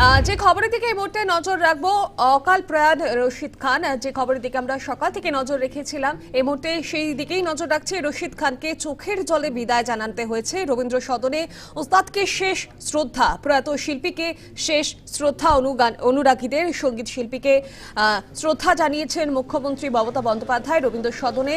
যে খবরের দিকে এই মুহূর্তে নজর রাখব, অকাল প্রয়াণ রশিদ খান যে খবরের দিকে আমরা সকাল থেকে নজর রেখেছিলাম, এই মুহূর্তে সেই দিকেই নজর রাখছে রশিদ খানকে চোখের জলে বিদায় জানাতে হয়েছে রবীন্দ্র সদনে। উস্তাদকে শেষ শ্রদ্ধা, প্রয়াত শিল্পীকে শেষ শ্রদ্ধা অনুগান অনুরাগীদের সংগীত শিল্পীকে শ্রদ্ধা জানিয়েছেন মুখ্যমন্ত্রী মমতা বন্দ্যোপাধ্যায় রবীন্দ্র সদনে।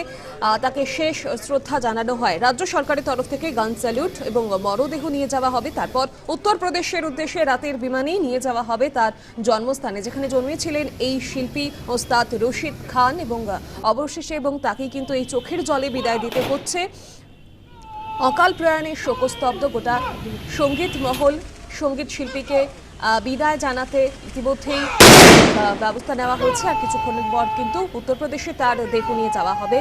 তাকে শেষ শ্রদ্ধা জানানো হয়। রাজ্য সরকারের তরফ থেকে গান স্যালুট এবং মরদেহ নিয়ে যাওয়া হবে। তারপর উত্তরপ্রদেশের উদ্দেশ্যে রাতের বিমানেই নিয়ে যাওয়া হবে তার জন্মস্থানে, যেখানে জন্মেছিলেন এই শিল্পী ওস্তাদ রশিদ খান। এবং অবশেষে এবং তাকেই কিন্তু এই চোখের জলে বিদায় দিতে হচ্ছে। অকাল প্রয়াণে শোকস্তব্ধ গোটা সংগীত মহল, সংগীত শিল্পীকে বিদায় জানাতে ইতিমধ্যেই ব্যবস্থা নেওয়া হয়েছে। আর কিছুক্ষণের পর কিন্তু উত্তরপ্রদেশে তার দেহ নিয়ে যাওয়া হবে।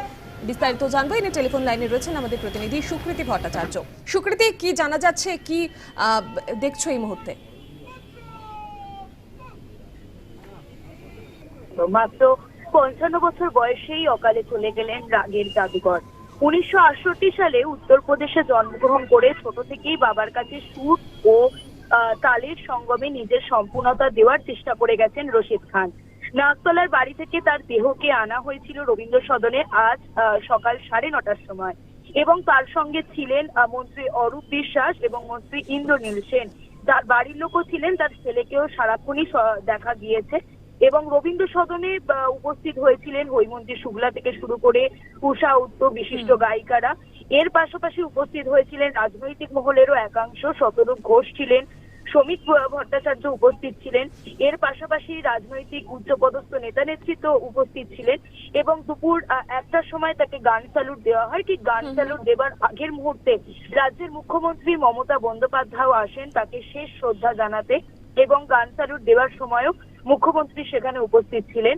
বিস্তারিত জানব এনে টেলিফোন লাইনে রয়েছেন আমাদের প্রতিনিধি সুকৃতি ভট্টাচার্য। সুকৃতি, কি জানা যাচ্ছে, কি দেখছ এই মুহূর্তে? মাত্র পঞ্চান্ন বছর বয়সেই অকালে চলে গেলেন রাগের জাদুঘর উনিশশো আটষট্টি সালে উত্তরপ্রদেশে জন্মগ্রহণ করে ছোট থেকেই বাবার কাছে সুর ও তালের সঙ্গমে নিজের সম্পূর্ণতা দেওয়ার চেষ্টা করে গেছেন রশিদ খান। নাগতলার বাড়ি থেকে তার দেহকে আনা হয়েছিল রবীন্দ্র সদনে আজ সকাল সাড়ে নটার সময়। এবং তার সঙ্গে ছিলেন মন্ত্রী অরূপ বিশ্বাস এবং মন্ত্রী ইন্দ্রনীল সেন। তার বাড়ির লোকও ছিলেন, তার ছেলেকেও সারাক্ষণই দেখা গিয়েছে। এবং রবীন্দ্র সদনে উপস্থিত হয়েছিলেন হৈমন্তী শুক্লা থেকে শুরু করে উষা উত্তর বিশিষ্ট গায়িকারা। এর পাশাপাশি উপস্থিত হয়েছিলেন রাজনৈতিক মহলেরও একাংশ শতরূপ ঘোষ ছিলেন শ্রমিক ভট্টাচার্য উপস্থিত ছিলেন। এর পাশাপাশি রাজনৈতিক উচ্চপদস্থ নেতা নেতৃত্ব উপস্থিত ছিলেন এবং দুপুর একটার সময় তাকে গান স্যালুট দেওয়া হয়। ঠিক গান স্যালুট দেবার আগের মুহূর্তে রাজ্যের মুখ্যমন্ত্রী মমতা বন্দ্যোপাধ্যায় আসেন তাকে শেষ শ্রদ্ধা জানাতে এবং গান স্যালুট দেওয়ার সময়ও মুখ্যমন্ত্রী সেখানে উপস্থিত ছিলেন।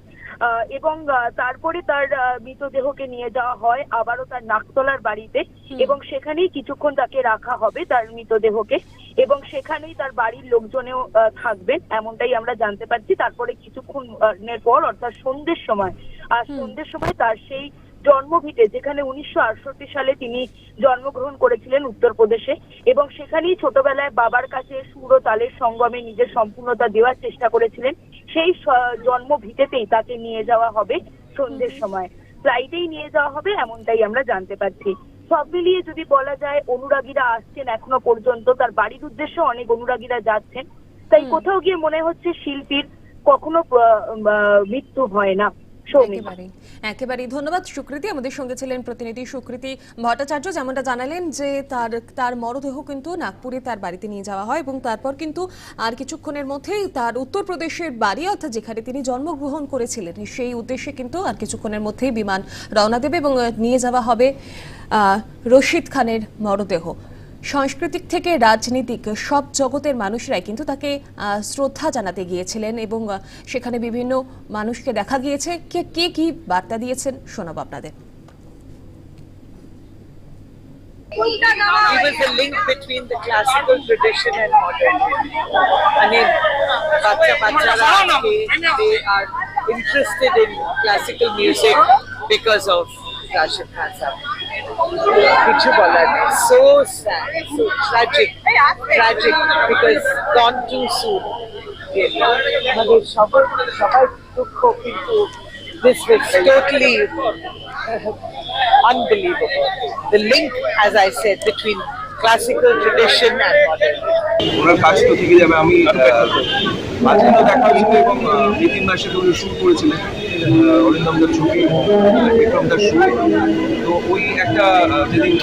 এবং তারপরে তার মৃতদেহকে নিয়ে যাওয়া হয় আবারও তার নাকতলার বাড়িতে। এবং সেখানেই কিছুক্ষণ তাকে রাখা হবে তার মৃতদেহকে। এবং সেখানেই তার বাড়ির লোকজনেও থাকবেন এমনটাই আমরা জানতে পারছি। তারপরে কিছুক্ষণের পর অর্থাৎ সন্ধ্যের সময় আর। সন্ধ্যের সময় তার সেই জন্মভিটে যেখানে উনিশশো আটষট্টি সালে তিনি জন্মগ্রহণ করেছিলেন উত্তরপ্রদেশে এবং সেখানেই ছোটবেলায় বাবার কাছে সুর ও তালের সঙ্গমে নিজের সম্পূর্ণতা দেওয়ার চেষ্টা করেছিলেন। সেই জন্মভিটেতেই তাকে নিয়ে যাওয়া হবে সন্ধ্যের সময়। ফ্লাইটেই নিয়ে যাওয়া হবে এমনটাই আমরা জানতে পারছি। সব মিলিয়ে যদি বলা যায় অনুরাগীরা আসছেন এখনও পর্যন্ত। তার বাড়ির উদ্দেশ্যে অনেক অনুরাগীরা যাচ্ছেন। তাই কোথাও গিয়ে মনে হচ্ছে শিল্পীর কখনো মৃত্যু হয় না। একেবারেই ধন্যবাদ সুকৃতি। আমাদের সঙ্গে ছিলেন প্রতিনিধি সুকৃতি ভট্টাচার্য, যেমনটা জানালেন যে তার তার মরদেহ কিন্তু নাগপুরে তার বাড়িতে নিয়ে যাওয়া হয় এবং তারপর কিন্তু আর কিছুক্ষণের মধ্যেই তার উত্তরপ্রদেশের বাড়ি, অর্থাৎ যেখানে তিনি জন্মগ্রহণ করেছিলেন, সেই উদ্দেশ্যে কিন্তু আর কিছুক্ষণের মধ্যেই বিমান রওনা দেবে এবং নিয়ে যাওয়া হবে রশিদ খানের মরদেহ। সাংস্কৃতিক থেকে রাজনৈতিক সব জগতের মানুষরাই কিন্তু তাকে শ্রদ্ধা জানাতে গিয়েছিলেন এবং সেখানে বিভিন্ন মানুষকে দেখা গিয়েছে। কে কে কি বার্তা দিয়েছেন শোনাব আপনাদের। Because of Rajiv Pranav, কিছু বলার নেই so sad so tragic tragic because gone too soon আমাদের সবার সবার দুঃখ কিন্তু this was totally unbelievable. The link, as I said, between classical tradition and modern. ওনার কাজ তো থেকে যাবে আমি আহ, দেখা হয়েছিল এবং আহ, এই তিন মাসে উনি শুরু করেছিলেন অরিন্দমদার ছবি বিক্রমদার শুরু তো ওই একটা যেদিন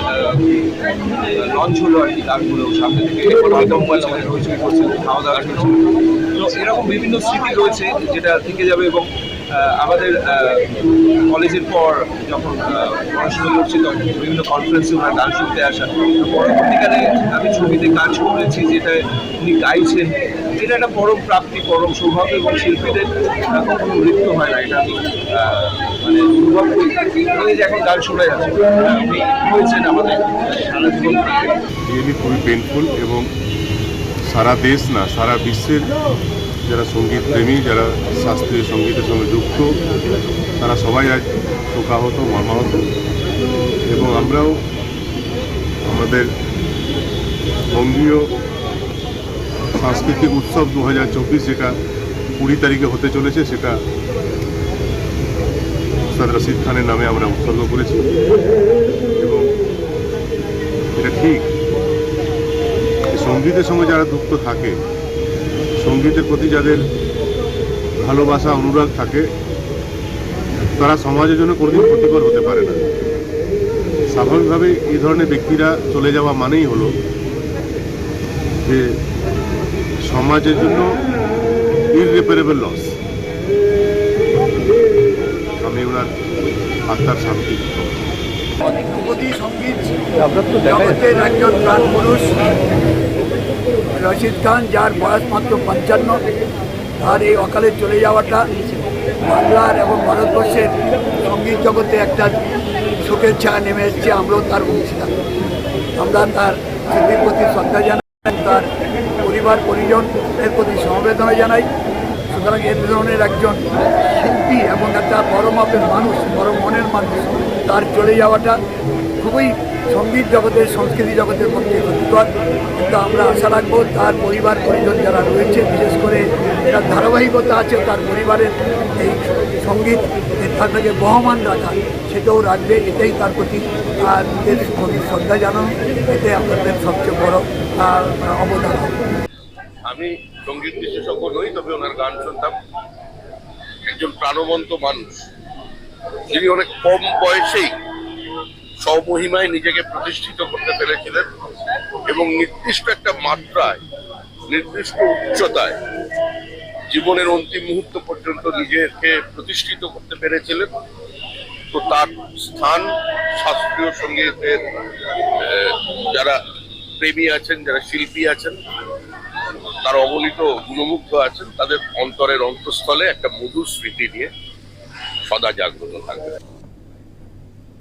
লঞ্চ হলো আর কি তারগুলো সামনে থেকে অরিন্দম আমাদের হইচই করছে খাওয়া দাওয়ার জন্য তো এরকম বিভিন্ন স্মৃতি রয়েছে যেটা থেকে যাবে এবং আমাদের কলেজের পর যখন পড়াশোনা করছি, তখন বিভিন্ন কনফারেন্সে ওনার গান শুনতে আসা। পরবর্তীকালে আমি ছবিতে কাজ করেছি, যেটা উনি গাইছেন এটা একটা পরম প্রাপ্তি, পরম সৌভাগ্য এবং শিল্পীদের কখনো মৃত্যু হয় না। এটা আমি মানে অনুভব করি। উনি যে এখন গান শোনা যাচ্ছে আমাদের সারা জীবন। খুবই পেনফুল এবং সারা দেশ না, সারা বিশ্বের যারা সংগীত প্রেমী যারা শাস্ত্রীয় সঙ্গীতের সঙ্গে যুক্ত, তারা সবাই আজ শোকাহত, মর্মাহত। এবং আমরাও আমাদের বঙ্গীয় সাংস্কৃতিক উৎসব দু হাজার চব্বিশ যেটা কুড়ি তারিখে হতে চলেছে, সেটা উস্তাদ রশিদ খানের নামে আমরা উৎসর্গ করেছি। এবং এটা ঠিক, সঙ্গীতের সঙ্গে যারা যুক্ত থাকে সঙ্গীতের প্রতি যাদের ভালোবাসা অনুরাগ থাকে তারা সমাজের জন্য কোনোদিন ক্ষতিকর হতে পারে না। স্বাভাবিকভাবে এই ধরনের ব্যক্তিরা চলে যাওয়া মানেই হলো যে সমাজের জন্য ইররিপেরেবল লস আমি ওনার আত্মার শান্তি। ধ্রুপদী সংগীত জগতের একজন প্রাণ পুরুষ। রশিদ খান, যার বয়স মাত্র পঞ্চান্ন, তার এই অকালে চলে যাওয়াটা বাংলার এবং ভারতবর্ষের সংগীত জগতে একটা শোকের ছায়া নেমে এসছে, আমরাও তার অংশীদার আমরা তার স্মৃতির প্রতি শ্রদ্ধা জানাই, তার পরিবার, পরিজন এর প্রতি সমবেদনা জানাই। সুতরাং এ ধরনের একজন শিল্পী এবং একটা বড় মাপের মানুষ বড় মনের মানুষ, তার চলে যাওয়াটা খুবই সংগীত জগতের, সংস্কৃতি জগতের পক্ষে ক্ষতিকর কিন্তু আমরা আশা রাখব তার পরিবার, পরিজন যারা রয়েছে, বিশেষ করে এটা ধারাবাহিকতা আছে, তার পরিবারের এই সংগীত তাকে বহমান রাখা সেটাও রাখবে। এটাই তার প্রতি আর নিজের গভীর শ্রদ্ধা জানানো। এটাই আপনাদের সবচেয়ে বড় আর অবদান আমি সংগীত বিশেষজ্ঞ নই, তবে ওনার গান শুনতাম। একজন প্রাণবন্ত মানুষ। যিনি অনেক কম বয়সেই স্বমহিমায় নিজেকে প্রতিষ্ঠিত করতে পেরেছিলেন এবং নির্দিষ্ট একটা মাত্রায়, নির্দিষ্ট উচ্চতায় জীবনের অন্তিম মুহূর্ত পর্যন্ত নিজেকে প্রতিষ্ঠিত করতে পেরেছিলেন। তো তার স্থান শাস্ত্রীয় সঙ্গীতের যারা প্রেমী আছেন, যারা শিল্পী আছেন, তার অগণিত গুণমুগ্ধ আছেন, তাদের অন্তরের অন্তঃস্থলে একটা মধুর স্মৃতি নিয়ে সদা জাগ্রত থাকবে